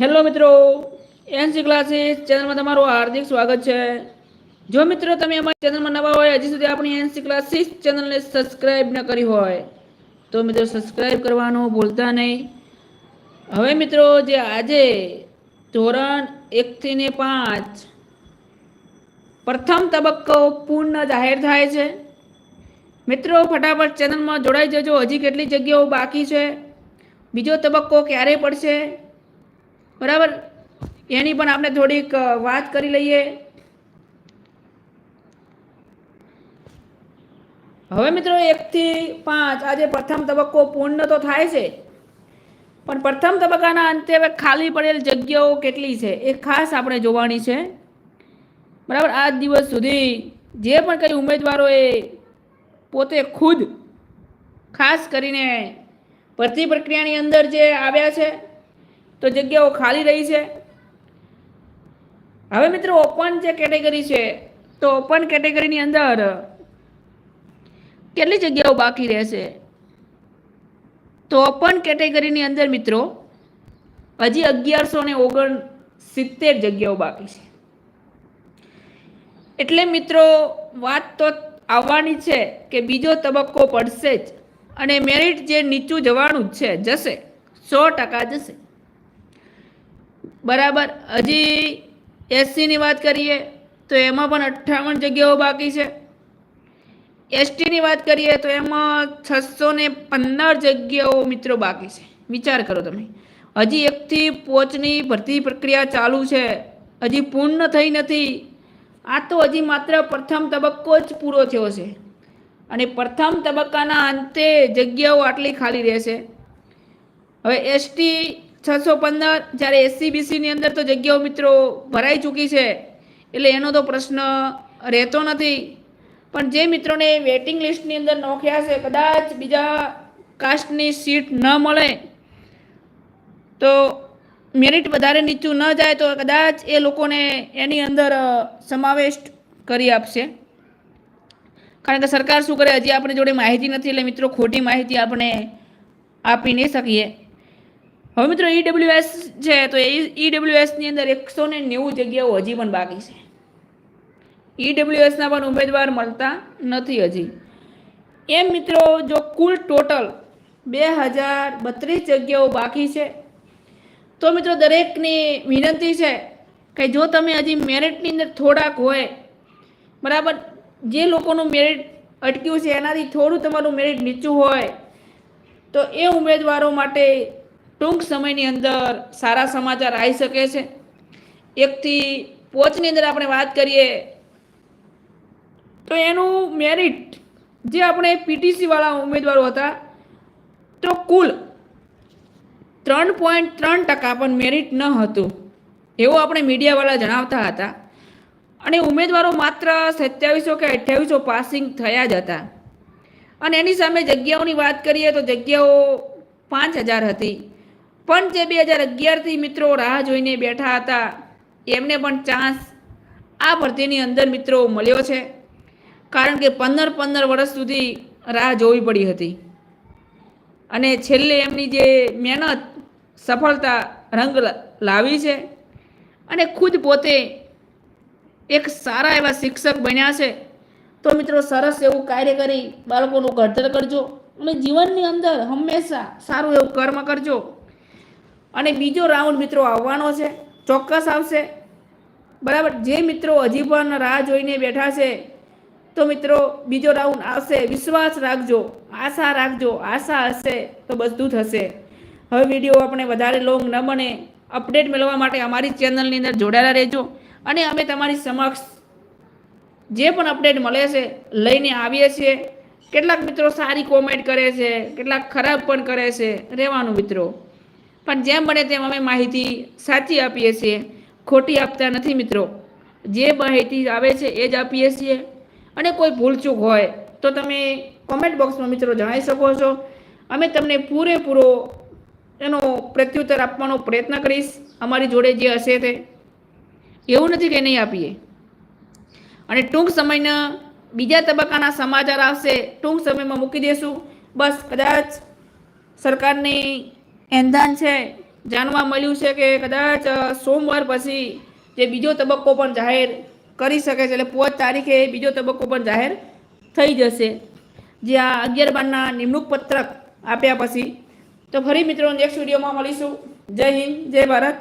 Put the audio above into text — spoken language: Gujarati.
હેલો મિત્રો, એનસી ક્લાસીસ ચેનલમાં તમારું હાર્દિક સ્વાગત છે. જો મિત્રો તમે અમારી ચેનલમાં નવા હોય, હજી સુધી આપણી એનસી ક્લાસીસ ચેનલને સબસ્ક્રાઈબ ન કરી હોય, તો મિત્રો સબસ્ક્રાઈબ કરવાનું ભૂલતા નહીં. હવે મિત્રો, જે આજે ધોરણ એકથી ને પાંચ પ્રથમ તબક્કો પૂર્ણ જાહેર થાય છે. મિત્રો, ફટાફટ ચેનલમાં જોડાઈ જજો. હજી કેટલી જગ્યાઓ બાકી છે? બીજો તબક્કો ક્યારે પડશે? બરાબર? એની પણ આપણે થોડીક વાત કરી લઈએ. હવે મિત્રો એકથી પાંચ, આજે પ્રથમ તબક્કો પૂર્ણ તો થાય છે. પણ પ્રથમ તબક્કાના અંતે હવે ખાલી પડેલ જગ્યાઓ કેટલી છે? એ ખાસ આપણે જોવાની છે. બરાબર? આ દિવસ સુધી જે પણ કંઈ ઉમેદવારોએ પોતે ખુદ ખાસ કરીને ભરતી પ્રક્રિયાની અંદર જે આવ્યા છે તો જગ્યાઓ ખાલી રહી છે. હવે મિત્રો ઓપન જે કેટેગરી છે, તો ઓપન કેટેગરીની અંદર કેટલી જગ્યાઓ બાકી રહેશે? તો ઓપન કેટેગરીની અંદર મિત્રો, હજી અગિયારસો ને ઓગણ સિત્તેર જગ્યાઓ બાકી છે. એટલે મિત્રો, વાત તો આવવાની છે કે બીજો તબક્કો પડશે જ અને મેરિટ જે નીચું જવાનું જ છે, જશે. સો ટકા જશે. બરાબર. હજી એસસીની વાત કરીએ તો એમાં પણ અઠ્ઠાવન જગ્યાઓ બાકી છે. એસટીની વાત કરીએ તો એમાં છસો ને પંદર જગ્યાઓ મિત્રો બાકી છે. વિચાર કરો તમે. હજી એકથી પોચની ભરતી પ્રક્રિયા ચાલુ છે. હજી પૂર્ણ થઈ નથી. આ તો હજી માત્ર પ્રથમ તબક્કો જ પૂરો થયો છે. અને પ્રથમ તબક્કાના અંતે જગ્યાઓ આટલી ખાલી રહેશે. હવે એસટી છસો પંદર જ્યારે એસસીબીસીની અંદર તો જગ્યાઓ મિત્રો ભરાઈ ચૂકી છે, એટલે એનો તો પ્રશ્ન રહેતો નથી. પણ જે મિત્રોને વેટિંગ લિસ્ટની અંદર નોખ્યા છે, કદાચ બીજા કાસ્ટની સીટ ન મળે, તો મેરિટ વધારે નીચું ન જાય, તો કદાચ એ લોકોને એની અંદર સમાવેશ કરી આપશે. કારણ કે સરકાર શું કરે, હજી આપણે જોડે માહિતી નથી, એટલે મિત્રો ખોટી માહિતી આપણે આપી નહીં શકીએ. હવે મિત્રો ઈડબ્લ્યુએસ છે તો એ ઈડબ્લ્યુએસની અંદર એકસો ને નેવું જગ્યાઓ હજી પણ બાકી છે. ઈડબ્લ્યુએસના પણ ઉમેદવાર મળતા નથી હજી. એમ મિત્રો જો કુલ ટોટલ બે હજાર બત્રીસ જગ્યાઓ બાકી છે, તો મિત્રો દરેકની વિનંતી છે કે જો તમે હજી મેરિટની અંદર થોડાક હોય, બરાબર, જે લોકોનું મેરિટ અટક્યું છે એનાથી થોડું તમારું મેરિટ નીચું હોય, તો એ ઉમેદવારો માટે ટૂંક સમયની અંદર સારા સમાચાર આવી શકે છે. એકથી પોચની અંદર આપણે વાત કરીએ તો એનું મેરિટ જે આપણે પીટીસીવાળા ઉમેદવારો હતા, તો કુલ ત્રણ પોઈન્ટ ત્રણ ટકા પણ મેરિટ ન હતું, એવું આપણે મીડિયાવાળા જણાવતા હતા. અને ઉમેદવારો માત્ર સત્યાવીસો કે અઠ્યાવીસો પાસિંગ થયા જ હતા. અને એની સામે જગ્યાઓની વાત કરીએ તો જગ્યાઓ પાંચ હજાર હતી. પણ જે બે હજાર અગિયારથી મિત્રો રાહ જોઈને બેઠા હતા, એમને પણ ચાન્સ આ ભરતીની અંદર મિત્રો મળ્યો છે. કારણ કે પંદર પંદર વર્ષ સુધી રાહ જોવી પડી હતી. અને છેલ્લે એમની જે મહેનત, સફળતા રંગ લાવી છે. અને ખુદ પોતે એક સારા એવા શિક્ષક બન્યા છે. તો મિત્રો સરસ એવું કાર્ય કરી બાળકોનું ઘડતર કરજો. અને જીવનની અંદર હંમેશા સારું એવું કર્મ કરજો. અને બીજો રાઉન્ડ મિત્રો આવવાનો છે. ચોક્કસ આવશે. બરાબર? જે મિત્રો હજી પણ રાહ જોઈને બેઠા છે, તો મિત્રો બીજો રાઉન્ડ આવશે. વિશ્વાસ રાખજો. આશા રાખજો. આશા હશે તો બધું થશે. હવે વીડિયો આપણે વધારે લોંગ ન બને. અપડેટ મેળવવા માટે અમારી ચેનલની અંદર જોડાયેલા રહેજો. અને અમે તમારી સમક્ષ જે પણ અપડેટ મળે છે, લઈને આવીએ છીએ. કેટલાક મિત્રો સારી કોમેન્ટ કરે છે, કેટલાક ખરાબ પણ કરે છે. રહેવાનું મિત્રો. પણ જેમ બને તેમ અમે માહિતી સાચી આપીએ છીએ. ખોટી આપતા નથી મિત્રો. જે માહિતી આવે છે એ જ આપીએ છીએ. અને કોઈ ભૂલચૂક હોય તો તમે કોમેન્ટ બોક્સમાં મિત્રો જણાવી શકો છો. અમે તમને પૂરેપૂરો એનો પ્રત્યુત્તર આપવાનો પ્રયત્ન કરીશ. અમારી જોડે જે હશે તે એવું નથી કે નહીં આપીએ. અને ટૂંક સમયના બીજા તબક્કાના સમાચાર આવશે. ટૂંક સમયમાં મૂકી દેશું. બસ કદાચ સરકારની એંધાન છે. જાણવા મળ્યું છે કે કદાચ સોમવાર પછી જે બીજો તબક્કો પણ જાહેર કરી શકે છે, એટલે પાંચ તારીખે બીજો તબક્કો પણ જાહેર થઈ જશે. જે આ અગિયાર બારના નિમણૂક પત્રક આપ્યા પછી. તો ફરી મિત્રો નેક્સ્ટ વિડીયોમાં મળીશું. જય હિન્દ, જય ભારત.